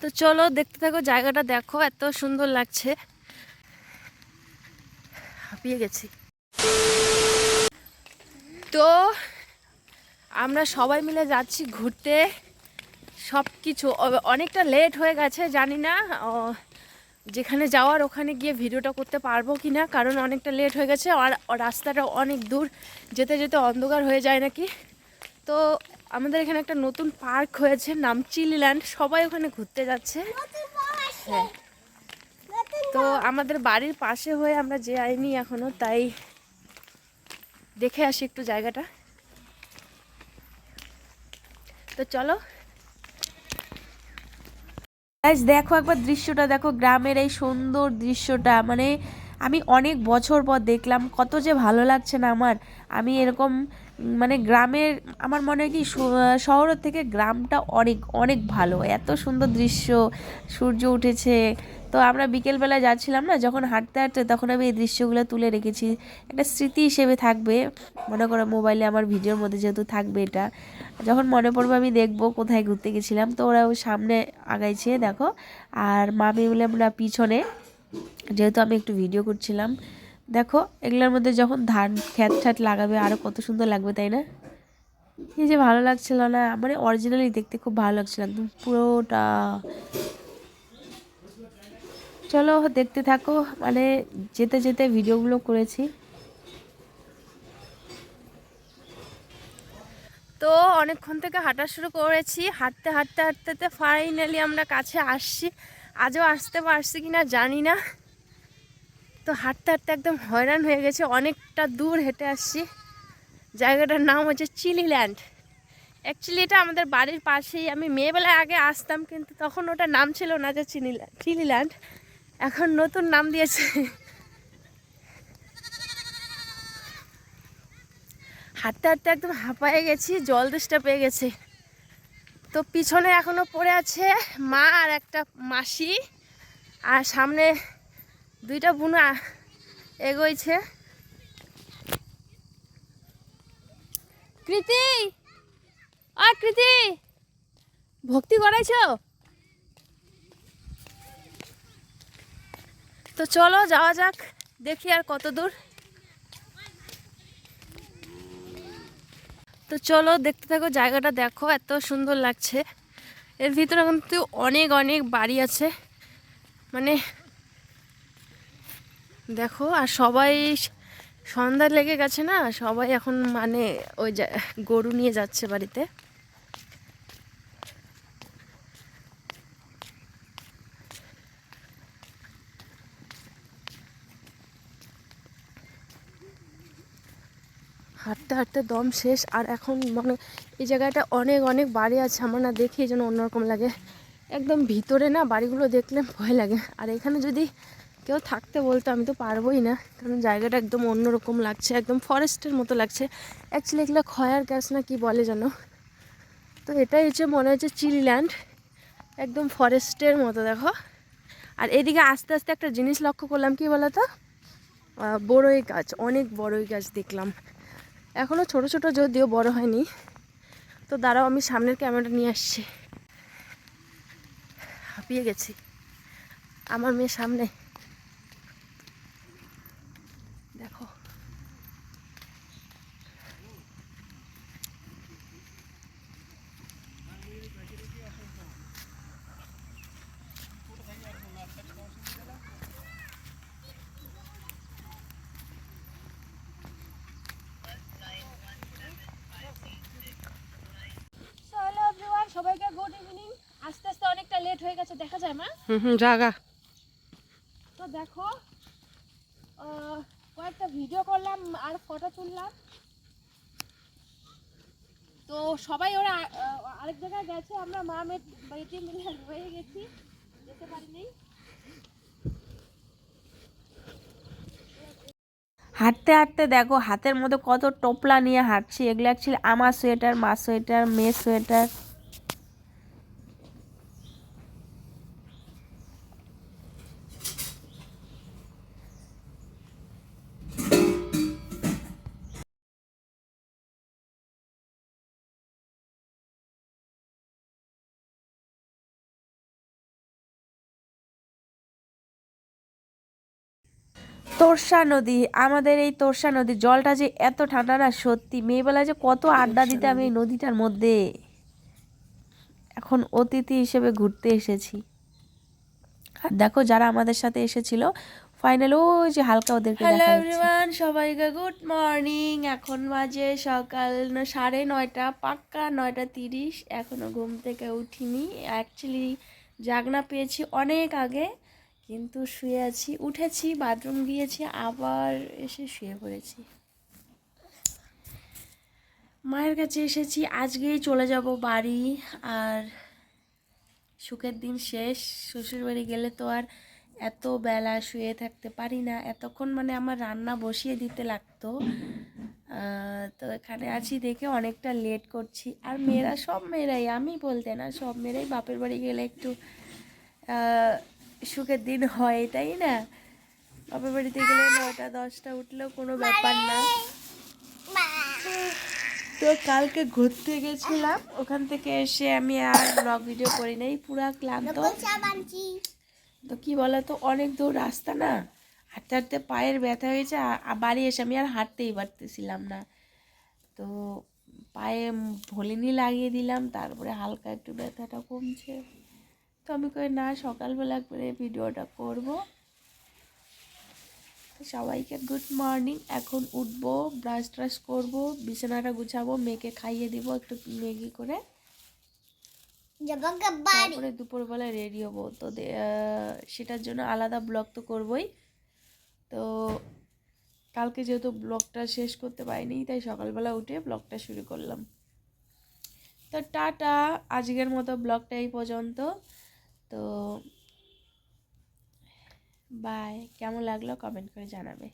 তো চলো দেখতে থাকো, জায়গাটা দেখো, এত সুন্দর লাগছে। হাঁপিয়ে গেছি। তো আমরা সবাই মিলে যাচ্ছি ঘুরতে। সব কিছু অনেকটা লেট হয়ে গেছে, জানি না যেখানে যাওয়ার ওখানে গিয়ে ভিডিওটা করতে পারব কি না কারণ অনেকটা লেট হয়ে গেছে, আর রাস্তাটা অনেক দূর, যেতে যেতে অন্ধকার হয়ে যায় নাকি। তো আমাদের এখানে একটা নতুন পার্ক হয়েছে, নাম চিলিল্যান্ড। সবাই ওখানে ঘুরতে যাচ্ছে। হ্যাঁ। তো আমাদের বাড়ির পাশে হয়ে আমরা যে আইনি এখনও, তাই দেখে আসি একটু জায়গাটা। তো চলো। দেখো একবার দৃশ্যটা, দেখো গ্রামের এই সুন্দর দৃশ্যটা। মানে আমি অনেক বছর পর দেখলাম, কত যে ভালো লাগছে না আমার। আমি এরকম মানে গ্রামের, আমার মনে হয় কি শহরের থেকে গ্রামটা অনেক অনেক ভালো। এত সুন্দর দৃশ্য, সূর্য উঠেছে। তো আমরা বিকেলবেলা যাচ্ছিলাম না, যখন হাঁটতে হাঁটতে তখন আমি এই দৃশ্যগুলো তুলে রেখেছি। একটা স্মৃতি হিসেবে থাকবে। মনে করো মোবাইলে আমার ভিডিওর মধ্যে যেহেতু থাকবে এটা। যখন মনে পড়বে আমি দেখব কোথায় ঘুরতে গেছিলাম, তো ওরা সামনে আগাইছে, দেখো। আর মামি বলে আমরা পিছনে যেহেতু আমি একটু ভিডিও করছিলাম। দেখো, এগুলোর মধ্যে যখন ধান খ্যাত খ্যাত লাগাবে আরও কত সুন্দর লাগবে, তাই না? এই যে ভালো লাগছিল না মানে অরিজিনালি দেখতে খুব ভালো লাগছিল, একদম পুরোটা। চলো, দেখতে থাকো মানে যেতে যেতে ভিডিওগুলো করেছি। তো অনেকক্ষণ থেকে হাঁটা শুরু করেছি, হাঁটতে হাঁটতে হাঁটতে ফাইনালি আমরা কাছে আসছি। আজও আসতে পারছি কিনা জানি না। তো হাঁটতে হাঁটতে একদম হয়রান হয়ে গেছে, অনেকটা দূর হেঁটে আসছি। জায়গাটার নাম হচ্ছে চিলিল্যান্ড। অ্যাকচুয়ালি এটা আমাদের বাড়ির পাশেই, আমি মেয়েবেলায় আগে আসতাম কিন্তু তখন ওটা নাম ছিল না যে চিনিল্যান্ড চিলিল্যান্ড। এখন নতুন নাম দিয়েছে। হাঁটতে হাঁটতে একদম হাঁপায়ে গেছি, জল দেশটা পেয়ে গেছে। তো পিছনে এখনও পড়ে আছে মা আর একটা মাসি। আর সামনে দুইটা বুনা এগোইছে। কৃতি! আর কৃতি! ভক্তি করাইছ? তো চলো যাওয়া যাক, দেখি আর কত দূর। তো চলো দেখতে থাকো, জায়গাটা দেখো, এত সুন্দর লাগছে। এর ভিতরে কিন্তু অনেক অনেক বাড়ি আছে। মানে দেখো, আর সবাই সন্ধ্যা লেগে গেছে না, সবাই এখন মানে ওই গরু নিয়ে যাচ্ছে বাড়িতে। হাঁটতে হাঁটতে দম শেষ। আর এখন মানে এই জায়গাটা অনেক অনেক বাড়ি আছে। আমার না দেখি যেন অন্যরকম লাগে। একদম ভিতরে না বাড়িগুলো দেখলে ভয় লাগে। আর এখানে যদি কেউ থাকতে বলতো, আমি তো পারবোই না। কারণ জায়গাটা একদম অন্যরকম লাগছে, একদম ফরেস্টের মতো লাগছে। অ্যাকচুয়ালি এগুলো খয়ার গ্যাস না কি বলে যেন? তো এটাই হচ্ছে মনে হচ্ছে চিলিল্যান্ড। একদম ফরেস্টের মতো, দেখো। আর এদিকে আস্তে আস্তে একটা জিনিস লক্ষ্য করলাম, কি বলো তো বড়ই গাছ, অনেক বড়ই গাছ দেখলাম। এখনও ছোট ছোট যদিও বড় হয়নি। তো দাঁড়াও, আমি সামনের ক্যামেরাটা নিয়ে আসছি। হাঁপিয়ে গেছি। আমার মেয়ে সামনে দেখো হ্যালো এভরিওয়ান সবাইকে গুড ইভিনিং আস্তে আস্তে অনেকটা লেট হয়ে গেছে দেখা যায় মা? হুম জাগা তো দেখো কয়েকটা ভিডিও করলাম আর ফটো তুললাম। তো সবাই ওরা আরেক জায়গায় গেছে আমরা মা মেয়ে বাড়িতে মিলে রয়ে গেছি। যেতে পারিনি। হাঁটতে হাঁটতে দেখো হাতের মধ্যে কত টোপলা নিয়ে হাঁটছি। এগুলো অ্যাকচুয়ালি আমার সোয়েটার মা সোয়েটার মেয়ে সোয়েটার তোরসা নদী আমাদের এই তোরসা নদী জলটা যে এত ঠান্ডা না সত্যি মেয়েবেলায় যে কত আড্ডা দিতে আমি এই নদীটার মধ্যে। এখন অতিথি হিসেবে ঘুরতে এসেছি। আর দেখো যারা আমাদের সাথে এসেছিল ফাইনাল ওই যে হালকা ওদেরকে হ্যালো এভরিওয়ান সবাইকে গুড মর্নিং এখন বাজে সকাল সাড়ে নয়টা পাক্কা নয়টা তিরিশ। এখনও ঘুম থেকে উঠিনি। অ্যাকচুয়ালি জাগনা পেয়েছি অনেক আগে। কিন্তু শুয়ে আছি, উঠেছি, বাথরুম গিয়েছি, আবার এসে শুয়ে পড়েছি। মায়ের কাছে এসেছি, আজকেই চলে যাব বাড়ি, আর সুখের দিন শেষ, শ্বশুর বাড়ি গেলে তো আর এত বেলা শুয়ে থাকতে পারি না, এতক্ষণ মানে আমার রান্না বসিয়ে দিতে লাগতো। তো এখানে আছি দেখে অনেকটা লেট করছি, আর মেয়েরা, সব মেয়েরাই, আমি বলতে না, সব মেয়েরাই বাপের বাড়ি গেলে একটু সুখের দিন হয় তাই না? বাপের বাড়িতে গেলে নটা দশটা উঠলেও কোনো ব্যাপার না। তো কালকে ঘুরতে গেছিলাম ওখান থেকে এসে আমি আর ব্লগ ভিডিও করি নাই পুরা ক্লান্ত। তো কি বলো তো অনেক দূর রাস্তা না? হাঁটতে হাঁটতে পায়ের ব্যথা হয়েছে আর বাড়ি এসে আমি আর হাঁটতেই পারতেছিলাম না। তো পায়ে ভলিনি লাগিয়ে দিলাম তারপরে হালকা একটু ব্যথাটা কমছে। তো আমি কই না সকালবেলা করে ভিডিওটা করব। সবাইকে গুড মর্নিং এখন উঠবো ব্রাশ ট্রাশ করব বিছানাটা গুছাবো মেয়েকে খাইয়ে দিব একটু ম্যাগি করে। তারপরে দুপুরবেলা রেডি হব। তো সেটার জন্য আলাদা ব্লগ তো করবই। তো কালকে যেহেতু ব্লগটা শেষ করতে পারিনি তাই সকালবেলা উঠে ব্লগটা শুরু করলাম। তো টাটা আজকের মতো ব্লগটা এই পর্যন্ত। তো বাই কেমন লাগল? কমেন্ট করে জানাবে।